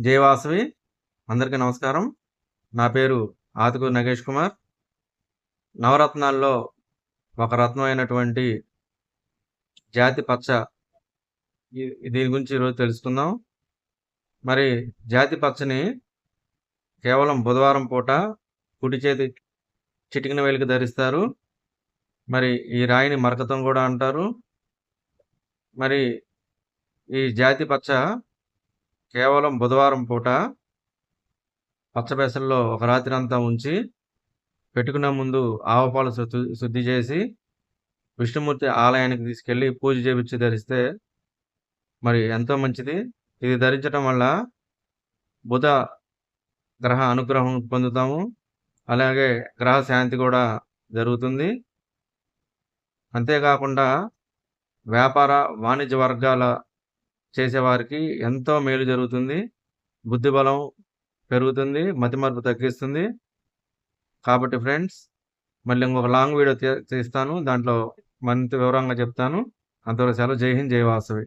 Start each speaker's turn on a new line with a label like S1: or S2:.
S1: జయవాసవి అందరికీ నమస్కారం. నా పేరు ఆతుకూరు నగేష్ కుమార్. నవరత్నాల్లో ఒక రత్నం అయినటువంటి జాతి పచ్చ దీని గురించి ఈరోజు తెలుసుకుందాం. మరి జాతి పచ్చని కేవలం బుధవారం పూట కుడి చేతి చిటికిన వేలికి ధరిస్తారు. మరి ఈ రాయిని మరకతం కూడా అంటారు. మరి ఈ జాతి పచ్చ కేవలం బుధవారం పూట పచ్చబేసంలో ఒక రాత్రి అంతా ఉంచి పెట్టుకునే ముందు ఆవపాలు శుద్ధి శుద్ధి చేసి విష్ణుమూర్తి ఆలయానికి తీసుకెళ్ళి పూజ చేపించి ధరిస్తే మరి ఎంతో మంచిది. ఇది ధరించడం వల్ల బుధ గ్రహ అనుగ్రహం పొందుతాము. అలాగే గ్రహ శాంతి కూడా జరుగుతుంది. అంతేకాకుండా వ్యాపార వాణిజ్య వర్గాల చేసేవారికి ఎంతో మేలు జరుగుతుంది. బుద్ధి బలం పెరుగుతుంది మతిమరుపు తగ్గిస్తుంది. కాబట్టి ఫ్రెండ్స్ మళ్ళీ ఇంకొక లాంగ్ వీడియో తీ- తీస్తాను. దాంట్లో మరింత వివరంగా చెప్తాను. అంతవరకు సెలవు. జై హింద్ జై వాసవి.